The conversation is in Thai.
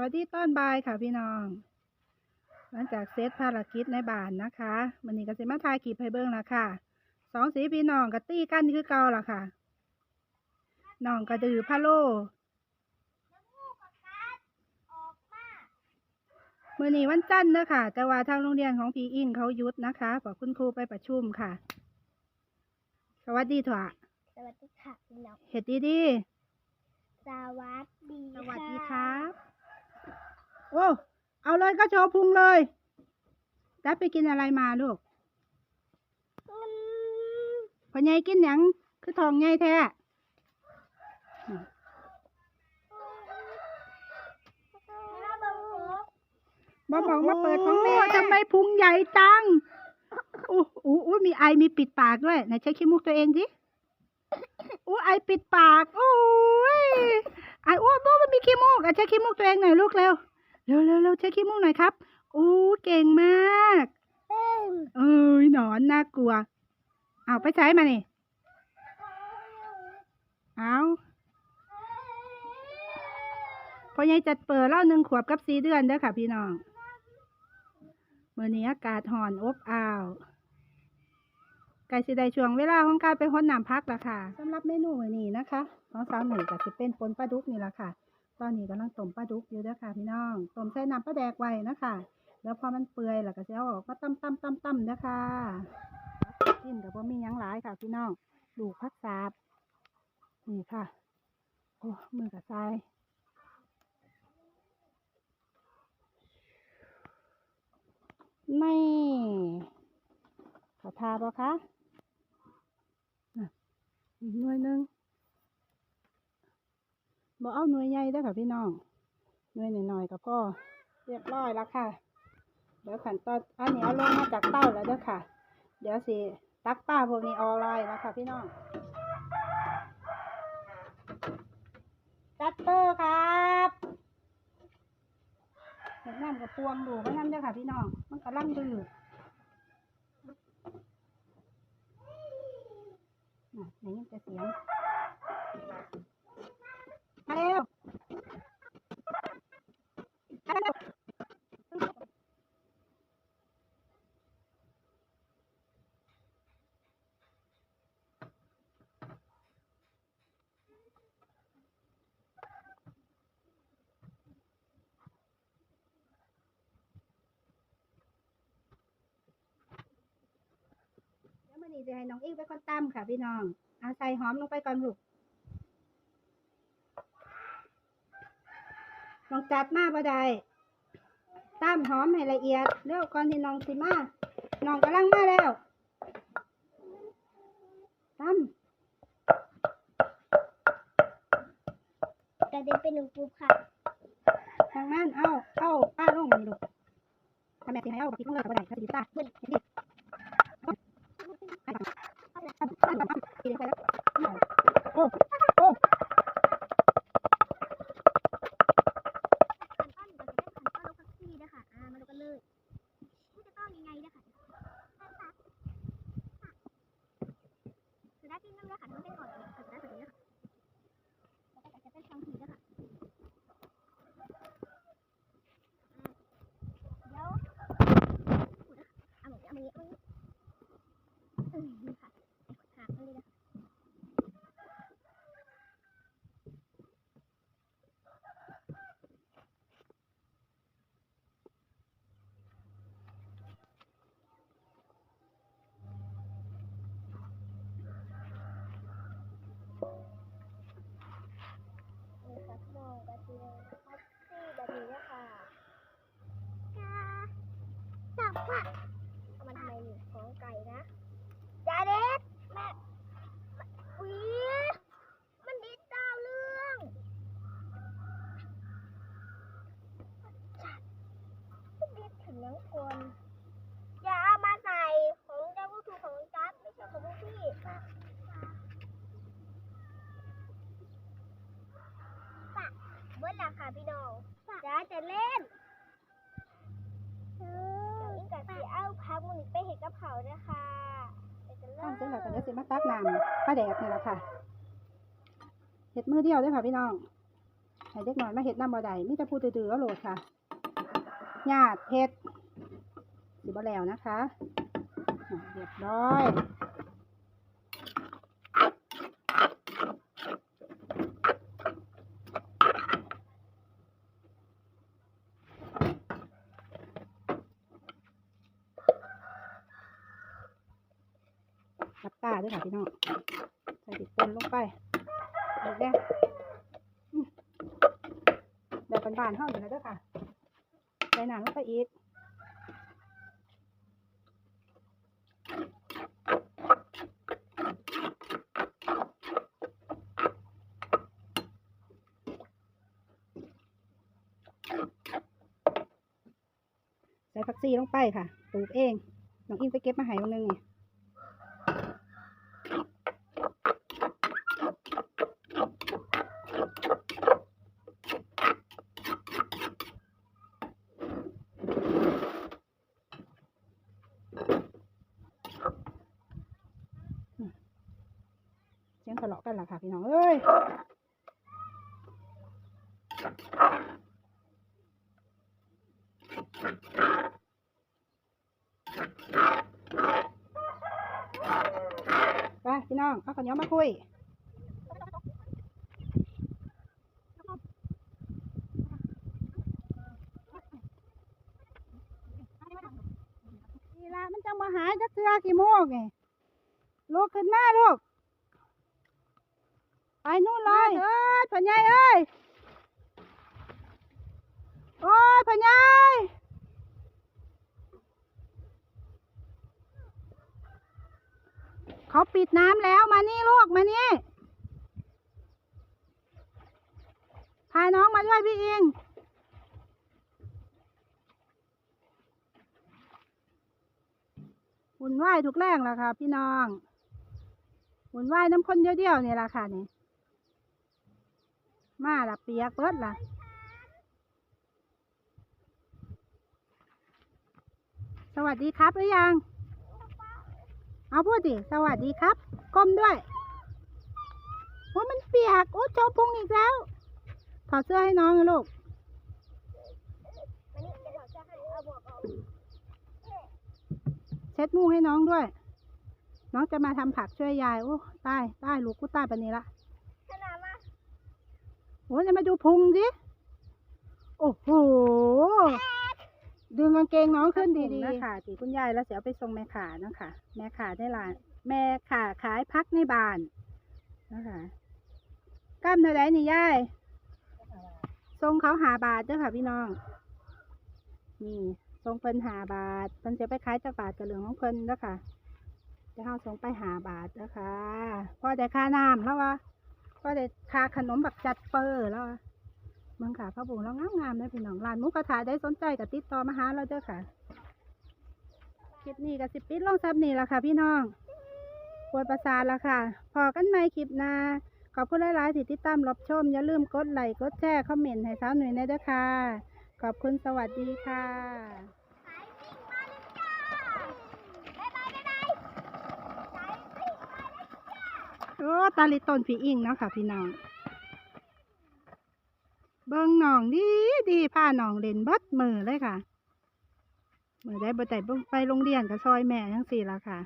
วัสดีต้อนบ่ายค่ะพี่น้อง หลังจากเซตภารกิจในบ้านนะคะวันนี้ก็จะมาทายกีบให้เบิ้งและค่ะสองสีพี่น้องก็ตีกันคือเก่าละค่ะน้องกระดือพะโลมื่อนี้วันจันทร์เนอะค่ะ แต่ว่าทางโรงเรียนของพี่อินเขาหยุดนะคะเพราะคุณครูไปประชุมค่ะ สวัสดีถั่วสวัสดีค่ะพี่น้องเห็ดดีดีสวัสดีๆสวัสดีครับ โอ้เอาเลยก็โชว์พุงเลยได้ไปกินอะไรมาลูกพ่อใหญ่กินหยังคือทองใหญ่แท้บอบอกมาเปิดของแม่ทำไมพุงใหญ่จังอู้อู้อู้มีไอมีปิดปากด้วยไหนเช็คขี้มูกตัวเองสิอู้ไอปิดปากโอ้ยไออ้วนบ้มันมีขี้มูกอะเช็คขี้มูกตัวเองหน่อยลูกเร็ว เร็วเร็วเร็วเช็คขี้มูกหน่อยครับอู้เก่งมากเอ้ยเอ้ยหนอนน่ากลัว เอาไปใช้มานี่เอาพอใหญ่จัดเปิดเล่าหนึ่งขวบกับสี่เดือนเด้อค่ะพี่น้องเมื่อนี้อากาศห่อนอบอ้าวไก่สิได้ช่วงเวลาของการไปห้นน้ำพักละค่ะสำหรับเมนูมื้อนี้นะคะ ของสาวหนึ่งก็จะเป็นปนปลาดุกนี่ละค่ะ ตอนนี้กำลังต้มปลาดุกอยู่เด้อค่ะพี่น้องต้มใส่น้ำปลาแดกไว้นะคะแล้วพอมันเปื่อยแล้วก็จะเอาออกมาตั้มตั้มตั้มตั้มนะคะกินกับว่ามียังหลายค่ะพี่น้องลูพักสาบนี่ค่ะโอ้มือกับทรายไม่ขอทาบ่คะน่ะอีกหน่วยหนึงบ่ เอาหน่วยใหญ่เด้อค่ะพี่น้อง หน่วยหน่อยๆก็พอเรียบร้อยแล้วค่ะ เดี๋ยวขั้นตอนอันนี้เอาลงมาจากเต้าแล้วเด้อค่ะ เดี๋ยวสิตักป้าพวกนี้ออกเลยนะคะพี่น้องจัตเตอร์ครับเห็ดน้ำกับพวงดูไม่น้ำเด้อค่ะพี่น้อง มันกำลังดื้อน่ะไหนยังจะเสียงมาเร็วมาเร็ว เดี๋ยวมั นนี้จะให้น้องอิงเป็นคนตำค่ะพี่น้องเอาใส่หอมลงไปก่อนลูกน้องจัดมาบ่ได้ตำหอมให้ละเอียดเร็วก่อนที่น้องสิมาน้องกำลังมาแล้วตกระเด็นเป็นหนึ่งปุ๊บค่ะำทางนั้นเอาเอาป้าลงนี่ลูกทำแบบที่ให้เอาบักพริกลงเลยก็บ่ได้ก็จะดีตาเบิ่งเห็นดิ ไปก่อนตำตำตำตำทีเดียวไปแล้วโอ้โอ้ขันต้นก็จะได้ขันต้นลูกพักซี่นะคะอะต้องยังไงนกินน้ำเลือดขันต้นเป็นก่อนจะได้แบบนี้นะคะแล้วก็จะเป็นทางผีนะคะเดี๋ยวเอาหมูเอามาเยอะมากเออนี่ค่ะหักมันเลยนะคะ นี่ค่ะพี่น้องกระเทียมพักซี่แบบนี้นะคะจ้าจับค่ะเอามันทำไมนี่ของไก่นะจาเด็ดแม่อุ้ยมันดิดดาวเรื่องจัดมั นดิดถึงคน อย่าเอามาใส่ของเจ้าผู้ถูกของจัดไม่ใช่ของพวกพี่เมื่อไหร่ค่ะพี่น้องจ้าจะเล่นเดี๋ยวอิงกับสีเอาพักมันไปเห็ดกะเพราด้วยค่ะไปกันเลยตั้งเสร็จแล้วก็เดี๋ยวสิมาตักน้ำปลาแดกนี่แหละค่ะเห็ดมือเดียวด้วยค่ะพี่น้องให้เด็กหน้อยมาเฮ็ดน้ำบ่ได้มีแต่ผู้ดื้อๆเอาโหลดค่ะญาติเฮ็ด สิบ่แล้วนะคะเรียบร้อยรับตาด้วยค่ะพี่น้องใส่ติดต็มลงไปอีกแน่อืมแบบบานๆเท่าอยู่แล้วเด้วยค่ะใส่หนังลงไปอีก ใส่ผักซีลงไปค่ะปลูกเอง น้องอินไปเก็บมาให้วันนึงนี่เสียงทะเลาะกันล่ะค่ะพี่น้อง เอ้ย ไปพี่ น้องเอาข้าวเหนียวมาคุยนี่ละมันจังมาหายจักเทือกี่โมงไงลูกขึ้นมาลูกไปนู่นเลยเอ้ยพ่อใหญ่เอ้ยโอ้ยพ่อใหญ่ เขาปิดน้ำแล้วมานี่ลูกมานี่พาน้องมาด้วยพี่อิงหุ่นไหวทุกแรงแล้วค่ะ พี่น้องหุ่นไหวายน้ำข้นเดียวๆนี่แหละค่ะนี่ มาละเปียกเบิดละสวัสดีครับหรือยัง เอาพูดดิสวัสดีครับ ก้มด้วยโอ้มันเปียกโอ้โจมพุงอีกแล้ว ถอดเสื้อให้น้องนะลูกเช็ดมูให้น้องด้วย น้องจะมาทำผักช่วยยาย โอ้ตายตายลูกกูตายปนี้ละโอ้จะมาดูพุงสิโอ้โห ดึงกางเกงน้องขึ้นดีๆนะคะตีคุณยายแล้วเสียเอาไปส่งแม่ขานะคะแม่ขาได้ร้านแม่ขาขายพักในบ้านนะคะกล้ามเท่าไรนี่ยายทรงเขาหาบาทเด้อค่ะพี่น้อง นี่ทรงเพิ่นหาบาทเพิ่นจะไปขายจากบาทกับเหลืองของเพิ่นเด้อค่ะจะเอาทรงไปหาบาทเด้อค่ะพ่อได้ค่าน้ำแล้ววะก็ได้คาขนมแบบจัดเปอร์แล้วอะ เมืองขาพระบุงเรางามงามๆเลยพี่น้องร้านมุกกระทาได้สนใจกับติดต่อมาหาเราเด้อค่ะคลิปนี้กับสิบปิดลงซับนี่ละค่ะ พี่น้องปวดประสาทละค่ะ พอกันไหมคลิปนาขอบคุณหลายๆที่ติดตามรับชม อย่าลืมกดไลค์กดแชร์คอมเมนต์ให้สาวหนุ่ยในเด้อค่ะ ขอบคุณสวัสดีค่ะโอ้ตาลิต้นผีอิงเนาะค่ะพี่น้อง เบิ้งหนองดีดีพาหนองเล่นบัดมือเลยค่ะมือได้บ่ได้ไปโรงเรียนกับซอยแม่ทั้งสี่ละค่ะ